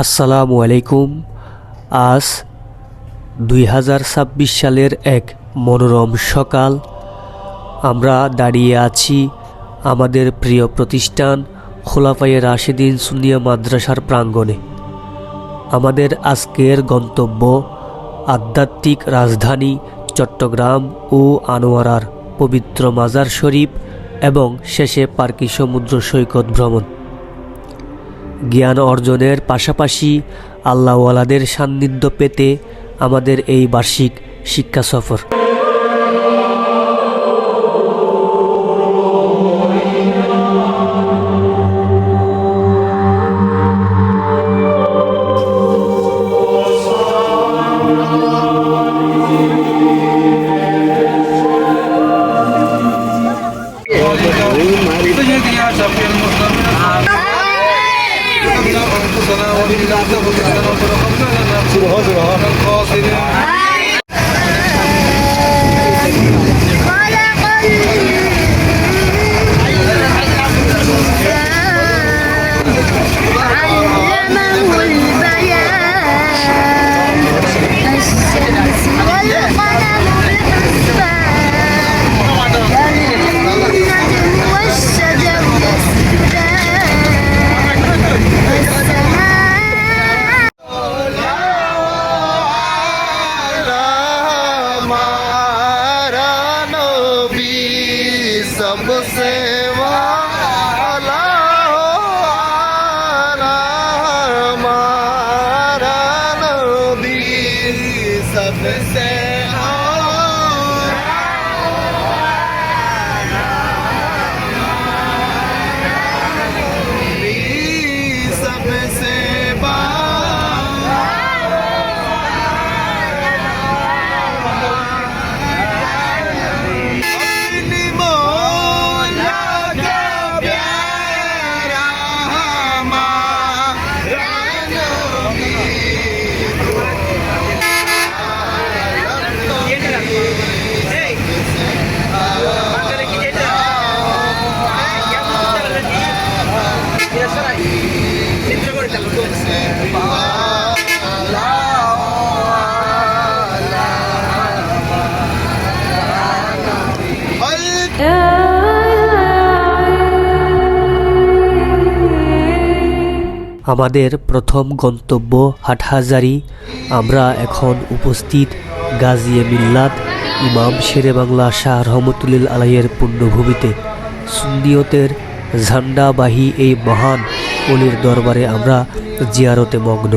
আসসালামু আলাইকুম। আজ দুই হাজার ছাব্বিশ সালের এক মনোরম সকাল। আমরা দাঁড়িয়ে আছি আমাদের প্রিয় প্রতিষ্ঠান খোলাফায়ে রাশেদিন সুনিয়া মাদ্রাসার প্রাঙ্গণে। আমাদের আজকের গন্তব্য আধ্যাত্মিক রাজধানী চট্টগ্রাম ও আনোয়ারার পবিত্র মাজার শরীফ এবং শেষে পার্কি সমুদ্র সৈকত ভ্রমণ। জ্ঞান অর্জনের পাশাপাশি আল্লাহওয়ালাদের সান্নিধ্য পেতে আমাদের এই বার্ষিক শিক্ষা সফর। আমাদের প্রথম গন্তব্য হাটহাজারি। আমরা এখন উপস্থিত গাজিয়ে মিল্লাত, ইমাম শেরে বাংলা শাহ রহমতুল্লিল আলাইয়ের পুণ্যভূমিতে। সুন্নিয়তের ঝান্ডাবাহী এই মহান অলির দরবারে আমরা জিয়ারতে মগ্ন।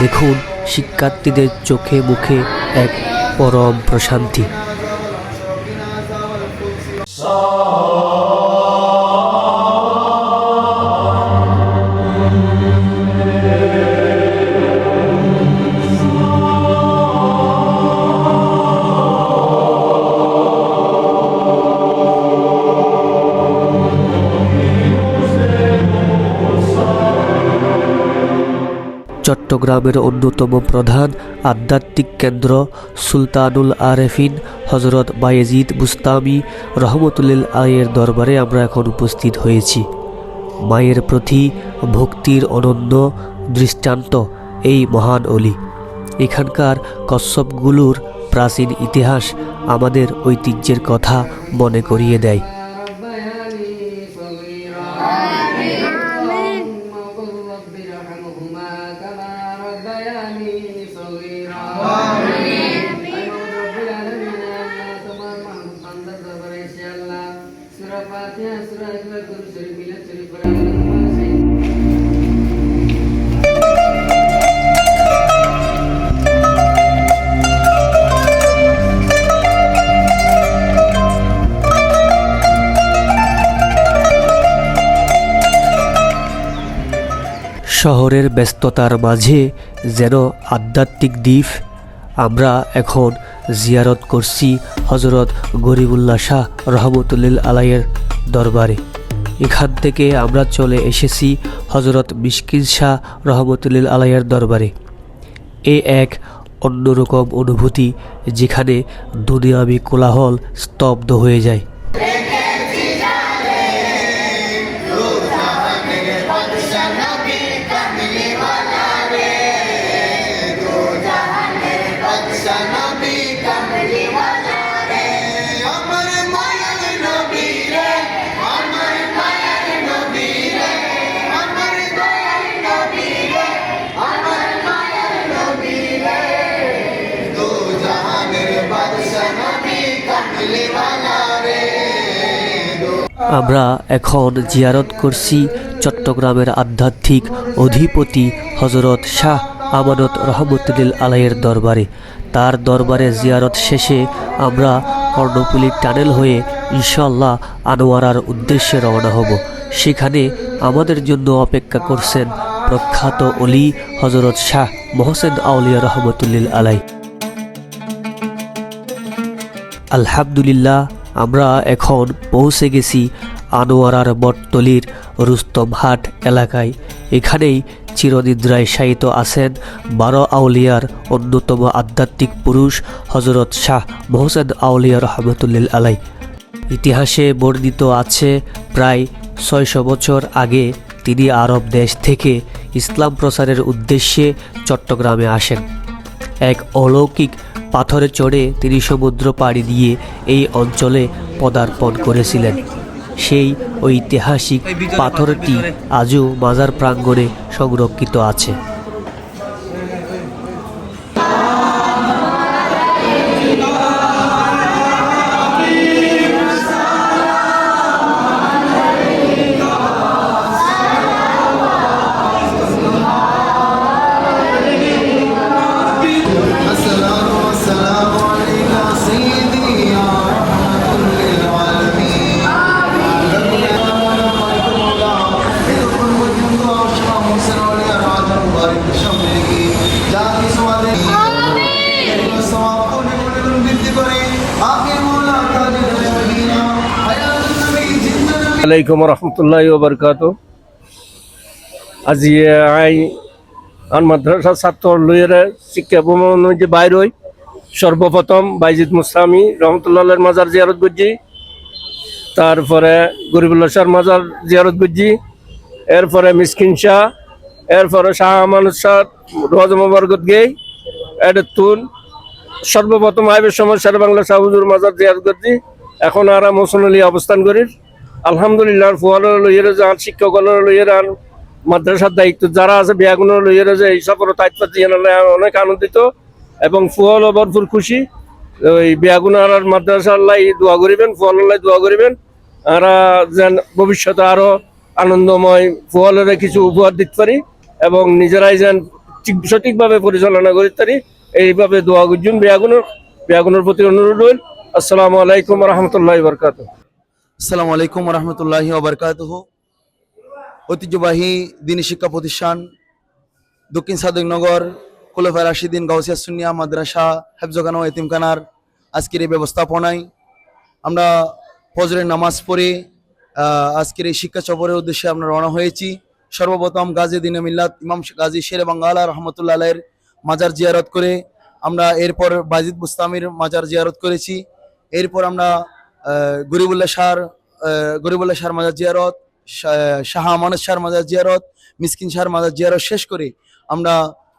দেখুন শিক্ষার্থীদের চোখে মুখে এক পরম প্রশান্তি। চট্টগ্রামের অন্যতম প্রধান আধ্যাত্মিক কেন্দ্র সুলতানুল আরেফিন হজরত বায়েজিদ বুস্তামি রহমতুল্লিল আয়ের দরবারে আমরা এখন উপস্থিত হয়েছি। মায়ের প্রতি ভক্তির অনন্য দৃষ্টান্ত এই মহান অলি। এখানকার কশ্যপগুলোর প্রাচীন ইতিহাস আমাদের ঐতিহ্যের কথা মনে করিয়ে দেয়। শহরের ব্যস্ততার মাঝে যেন আধ্যাত্মিক দ্বীপ, আমরা এখন জিয়ারত করছি হজরত গরিবুল্লা শাহ রহমতুল্লিল আলাইয়ের দরবারে। এখান থেকে আমরা চলে এসেছি হজরত মিশকিন শাহ রহমতুল্লিল আলাইয়ের দরবারে। এ এক অন্যরকম অনুভূতি যেখানে দুনিয়াবি কোলাহল স্তব্ধ হয়ে যায়। আমরা এখন জিয়ারত করছি চট্টগ্রামের আধ্যাত্মিক অধিপতি হজরত শাহ আমানত রহমতুল্লিল আলাইয়ের দরবারে। তার দরবারে জিয়ারত শেষে আমরা কর্ণপুলি টানেল হয়ে ইনশাল্লাহ আনোয়ারার উদ্দেশ্যে রওনা হব। সেখানে আমাদের জন্য অপেক্ষা করছেন প্রখ্যাত অলি হজরত শাহ মোহসেন আউলিয়া রহমতুল্লিল আলাই আলহামদুলিল্লাহ আমরা এখন পৌঁছে গেছি আনোয়ারার বটতলির রুস্তমহাট এলাকায়। এখানেই চিরনিদ্রায় শায়িত আছেন বারো আউলিয়ার অন্যতম আধ্যাত্মিক পুরুষ হজরত শাহ মোহসেন আউলিয়া রহমতুল্লিল আলাই ইতিহাসে বর্ণিত আছে, প্রায় ছয়শো বছর আগে তিনি আরব দেশ থেকে ইসলাম প্রচারের উদ্দেশ্যে চট্টগ্রামে আসেন। এক অলৌকিক পাথরে চড়ে তিনি সমুদ্র পাড়ি দিয়ে এই অঞ্চলে পদার্পণ করেছিলেন। সেই ঐতিহাসিক পাথরটি আজও মাজার প্রাঙ্গণে সংরক্ষিত আছে। আলাইকুম রহমতুল্লাহ বরকাত আজি আই আন মাদ্রাসা ছাত্র লইয়ের শিক্ষা ভ্রমণ যে বাইর হই। সর্বপ্রথম বাইজিদ মুসলামি রহমতুল্লাহ মাজার জিয়ারত করছি। তারপরে গরিবুল্লাহ শাহর মাজার জিয়ারত করছি। এরপরে মিসকিন শাহ, এরপরে শাহ আমানুদ শাহ রোজ মোবারকত গেই এডতুন সর্বপ্রথম আইবের সময় বাংলা শাহুজুর মাজার জিয়ারত করছি। এখন আর মোসনলি অবস্থান করি আলহামদুলিল্লাহ ফুয়ালের লইয়ের যান শিক্ষকলের লইয়ের আন মাদ্রাসার দায়িত্ব যারা আছে বিয়াগুনের লইয়ের যে এই সফর দায়িত্ব দিয়ে অনেক আনন্দিত এবং ফুয়াল ভরপুর খুশি। ওই বিয়াগুনার আর মাদ্রাসার লাই দোয়া করিবেন ফুয়ালের লাই দোয়া করিবেন, আর যেন ভবিষ্যতে আরও আনন্দময় ফুয়ালের কিছু উপহার দিতে পারি এবং নিজেরাই যেন ঠিক সঠিকভাবে পরিচালনা করতে পারি, এইভাবে দোয়া করছেন বিয়াগুনের বিয়াগুনের প্রতি অনুরোধ রইল। আসসালামু আলাইকুম রহমতুল্লাহ বরকাত আসসালামু আলাইকুম রহমতুল্লাহি ওবরকাতুহ। ঐতিহ্যবাহী দিনী শিক্ষা প্রতিষ্ঠান দক্ষিণ সাদেকনগর কুলফা রাশিদিন গাউসিয়া সুনিয়া মাদ্রাসা হেফজগানো এতিমখানার আজকের এই ব্যবস্থাপনায় আমরা ফজরের নামাজ পড়ে আজকের এই শিক্ষা সফরের উদ্দেশ্যে আমরা রওনা হয়েছি। সর্বপ্রথম গাজী দিনে মিল্লাত ইমাম গাজী শের বাঙ্গালা রহমতুল্লাহ আলাইয়ের মাজার জিয়ারত করে আমরা এরপর বাজিদ বুস্তামির মাজার জিয়ারত করেছি। এরপর আমরা গরিবুল্লাহ শাহর গরিবুল্লাহ শাহর মাজার জিয়ারত শাহ আমানত শাহর মাজার জিয়ারত মিসকিন শাহর মাজার জিয়ারত শেষ করে আমরা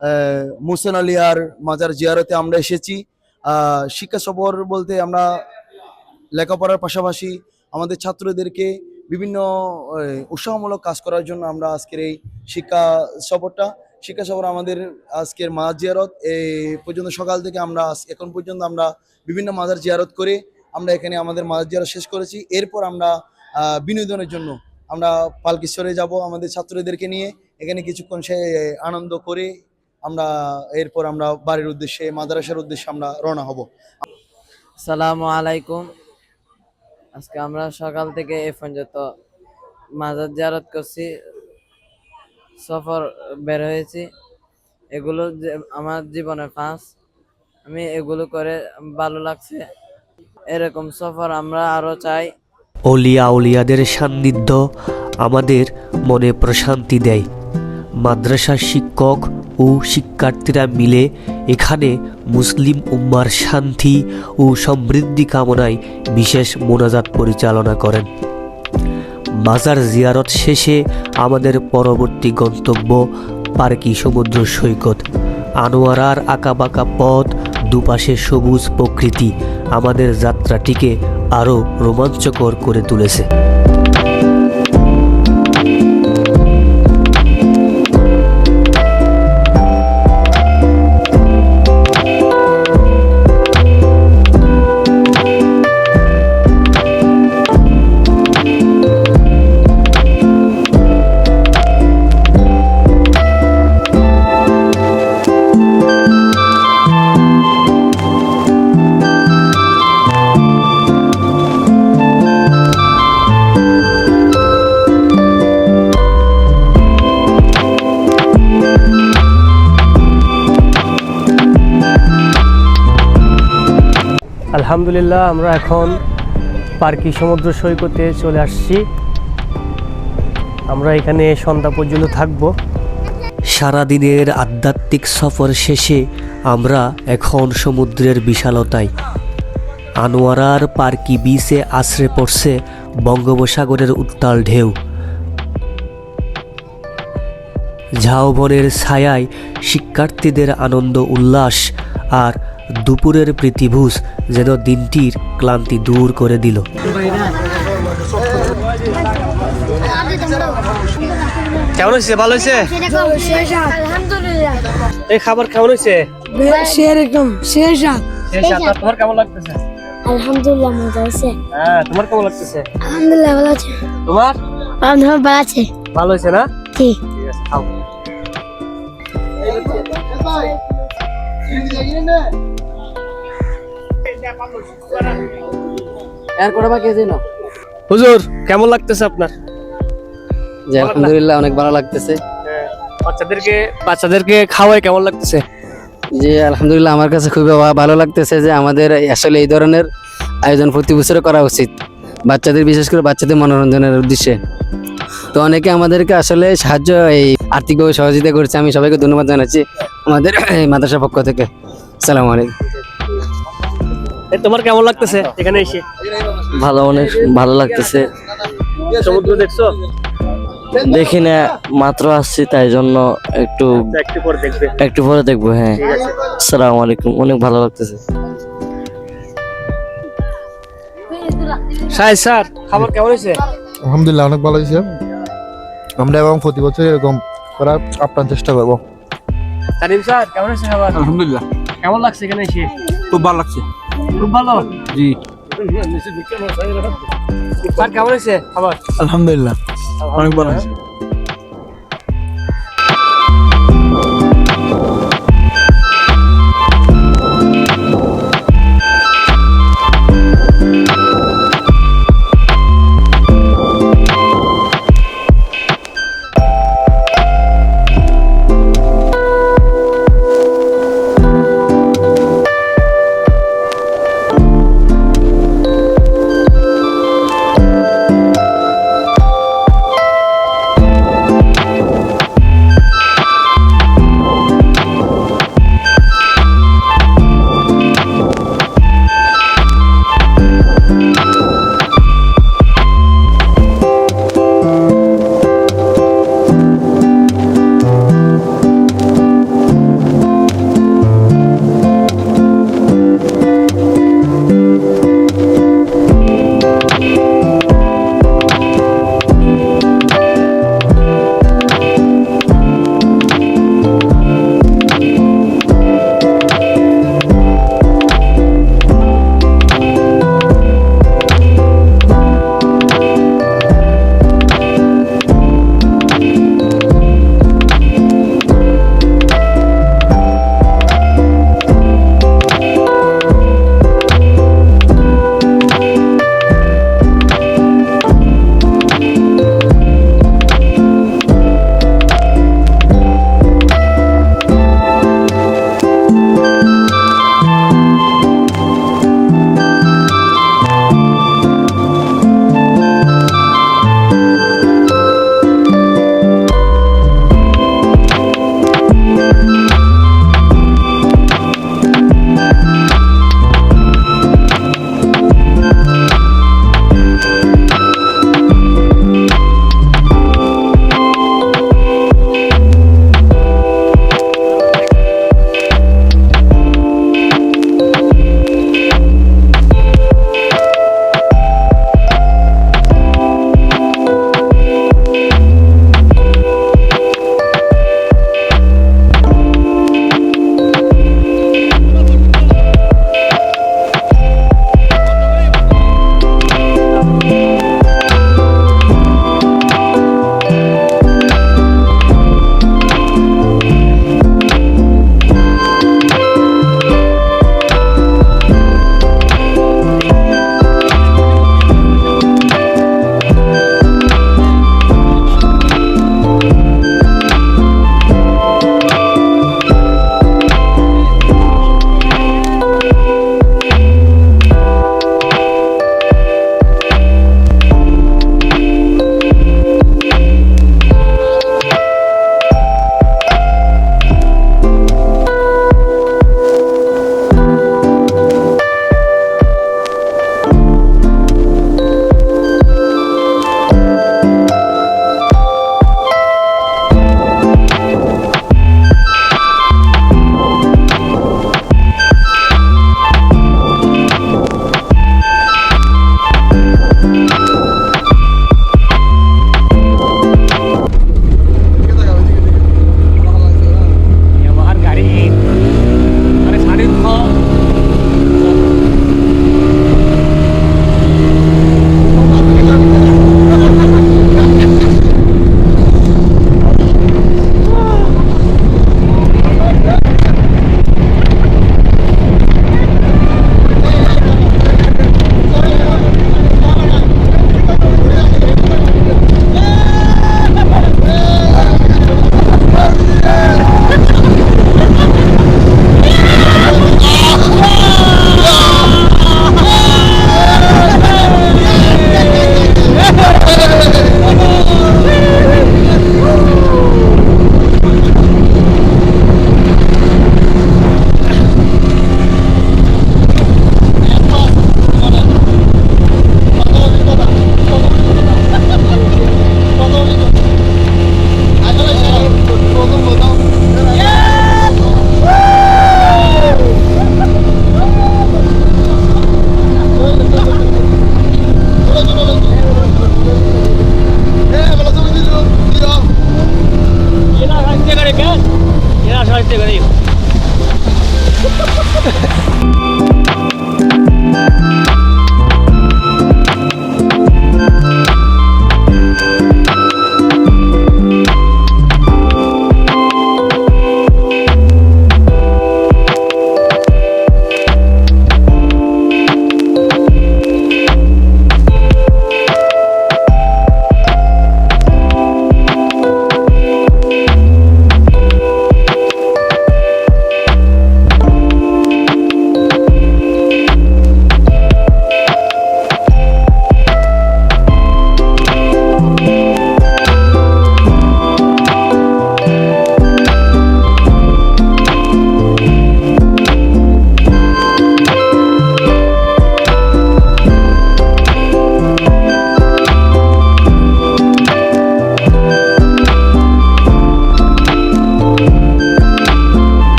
আহ, মুহসেন আলিয়ার মাজার জিয়ারতে আমরা এসেছি। শিক্ষা সফর বলতে আমরা লেখাপড়ার পাশাপাশি আমাদের ছাত্রদেরকে বিভিন্ন উৎসাহমূলক কাজ করার জন্য আমরা আজকের এই শিক্ষা সফরটা শিক্ষা সফর আমাদের আজকের মাজার জিয়ারত। এই পর্যন্ত সকাল থেকে আমরা এখন পর্যন্ত আমরা বিভিন্ন মাজার জিয়ারত করে আমরা এখানে আমাদের মাজার জিয়ারত শেষ করেছি। এরপর আমরা বিনোদনের জন্য আমরা পালকিশ্বরে যাব আমাদের ছাত্রদেরকে নিয়ে। এখানে কিছুক্ষণ সে আনন্দ করে আমরা, এরপর আমরা বাড়ির উদ্দেশ্যে, মাদ্রাসার উদ্দেশ্যে আমরা রওনা হব। সালামু আলাইকুম। আজকে আমরা সকাল থেকে এ পর্যন্ত মাজার জিয়ারত করছি, সফর বের হয়েছি। এগুলো আমার জীবনে পাঁচ আমি এগুলো করে ভালো লাগছে। এরকম সফর আমরা আরও চাই। অলিয়া উলিয়াদের সান্নিধ্য আমাদের মনে প্রশান্তি দেয়। মাদ্রাসার শিক্ষক ও শিক্ষার্থীরা মিলে এখানে মুসলিম উম্মার শান্তি ও সমৃদ্ধি কামনায় বিশেষ মোনাজাত পরিচালনা করেন। মাজার জিয়ারত শেষে আমাদের পরবর্তী গন্তব্য পার্কি সমুদ্র সৈকত। আনোয়ারার আঁকাবাঁকা পথ দুপাশে সবুজ প্রকৃতি। আমাদের যাত্রাটিকে আরও রোমাঞ্চকর করে তুলেছে। আলহামদুলিল্লাহ, আমরা এখন পার্কি সমুদ্র সৈকতে চলে আসছি। আমরা এখানে সন্ধ্যা পর্যন্ত থাকব। সারাদিনের আধ্যাত্মিক সফর শেষে আমরা এখন সমুদ্রের বিশালতায়। আনোয়ারার পার্কি বিচে আশ্রে পড়ছে বঙ্গোপসাগরের উত্তাল ঢেউ। ঝাউবনের ছায়ায় শিক্ষার্থীদের আনন্দ, উল্লাস আর দুপুরের প্রীতিভূষ যেন দিনটির ক্লান্তি দূর করে দিল কেমন হয়েছে ভালো হয়েছে আলহামদুলিল্লাহ এই খাবার কেমন হয়েছে তোমার কেমন লাগতেছে আলহামদুলিল্লাহ মজা হয়েছে হ্যাঁ তোমার কেমন লাগতেছে আলহামদুলিল্লাহ ভালো আছে তোমার আলহামদুলিল্লাহ ভালো আছে ভালো হয়েছে না ঠিক ঠিক আছে খাও এর করে বাকি আছে না হুজুর কেমন লাগতেছে আপনার? জি আলহামদুলিল্লাহ অনেক ভালো লাগতেছে। বাচ্চাদেরকে বাচ্চাদেরকে খাওয়াই কেমন লাগতেছে? জি আলহামদুলিল্লাহ আমার কাছে খুবই ভালো লাগতেছে যে আমাদের আসলে এই ধরনের আয়োজন প্রতি বছরে করা উচিত বাচ্চাদের বিশেষ করে বাচ্চাদের মনোরঞ্জনের উদ্দেশ্যে। তো অনেকে আমাদেরকে আসলে সাহায্য এই আর্থিকভাবে সহযোগিতা করছে আমি সবাইকে ধন্যবাদ জানাচ্ছি আমাদের এই মাদ্রাসার পক্ষ থেকে। সালামু আলাইকুম। তোমার কেমন লাগতেছে? এখানে এসে। ভালো অনেক ভালো লাগতেছে। সমুদ্র দেখছ? দেখি না মাত্র আসছি তাই জন্য একটু একটু পরে দেখবে। একটু পরে দেখব হ্যাঁ। আসসালামু আলাইকুম অনেক ভালো লাগতেছে। সাই স্যার খাবার কেমন হয়েছে? আলহামদুলিল্লাহ অনেক ভালো হয়েছে। আমরা এবং প্রতি বছর এরকম করার আপ্রাণ চেষ্টা করব। সালিম স্যার কেমন হয়েছে খাবার? আলহামদুলিল্লাহ। কেমন লাগছে এখানে এসে? খুব ভালো লাগছে। খুব ভালো? জি। স্যার কেমন হয়েছে? খাবার? আলহামদুলিল্লাহ। অনেক ভালো হয়েছে।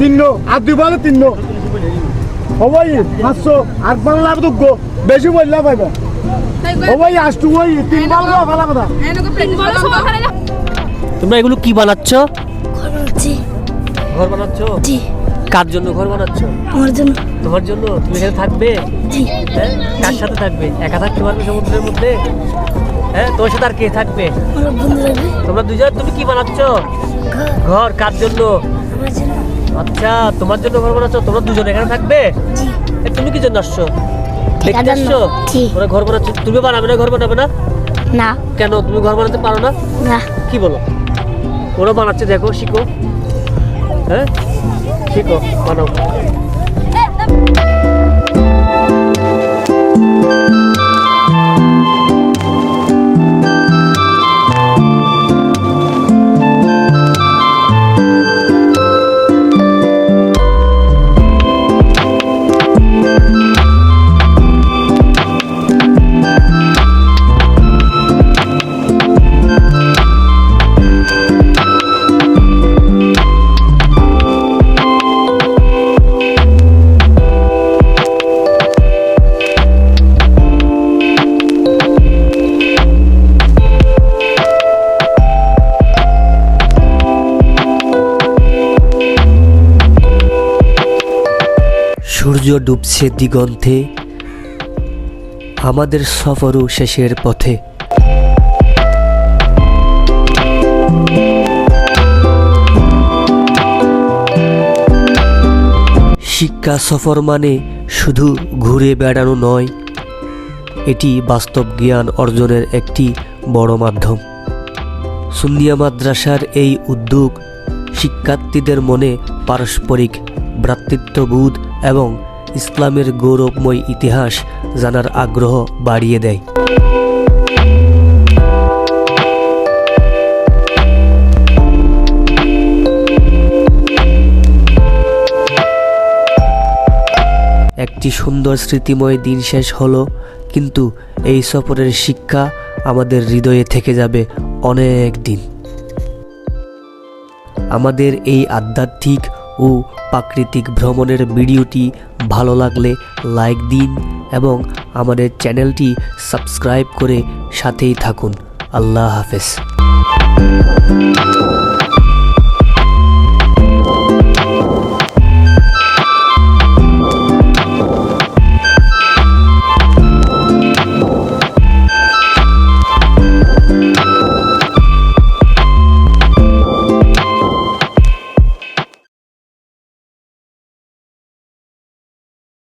তিন্ন আর দুই বলে তিন্ন হবাই পাঁচশো আর বাংলা লাভ দুগ্গ। বেশি বললা পাইবা। হবাই আসটু ওই তিন বাংলা ভালো কথা। তোমরা এগুলো কি বানাচ্ছ? ঘর বানাচ্ছ? জি। কার জন্য ঘর বানাচ্ছ? আমার জন্য। তোমার জন্য? তুমি এখানে থাকবে? জি। হ্যাঁ? কার সাথে থাকবে? একা থাকতে পারবে সমুদ্রের মধ্যে? হ্যাঁ? তোমার সাথে আর কে থাকবে? তোমরা দুজন তুমি কি বানাচ্ছ? ঘর কার জন্য? আমার জন্য। আচ্ছা তোমার জন্য ঘর বানাচ্ছ তোমরা দুজন এখানে থাকবে? তুমি কি জন্য আসছো? দেখতে আসছো? ওরা ঘর বানাচ্ছ তুমি বানাবে না ঘর বানাবে না? না। কেন তুমি ঘর বানাতে পারো না? না। কি বলো? ওরা বানাচ্ছে দেখো শিখো। হ্যাঁ? শিখো বানাও। ডুবছে দিগন্তে। আমাদের সফরও শেষের পথে। শিক্ষা সফর মানে শুধু ঘুরে বেড়ানো নয়, এটি বাস্তব জ্ঞান অর্জনের একটি বড় মাধ্যম। সুন্নিয়া মাদ্রাসার এই উদ্যোগ শিক্ষার্থীদের মনে পারস্পরিক ভ্রাতৃত্ববোধ এবং ইসলামের গৌরবময় ইতিহাস জানার আগ্রহ বাড়িয়ে দেয়। একটি সুন্দর স্মৃতিময় দিন শেষ হলো, কিন্তু এই সফরের শিক্ষা আমাদের হৃদয়ে থেকে যাবে অনেক দিন। আমাদের এই আধ্যাত্মিক ও প্রাকৃতিক ভ্রমণের ভিডিওটি ভালো লাগলে লাইক দিন এবং আমাদের চ্যানেলটি সাবস্ক্রাইব করে সাথেই থাকুন। আল্লাহ হাফেজ।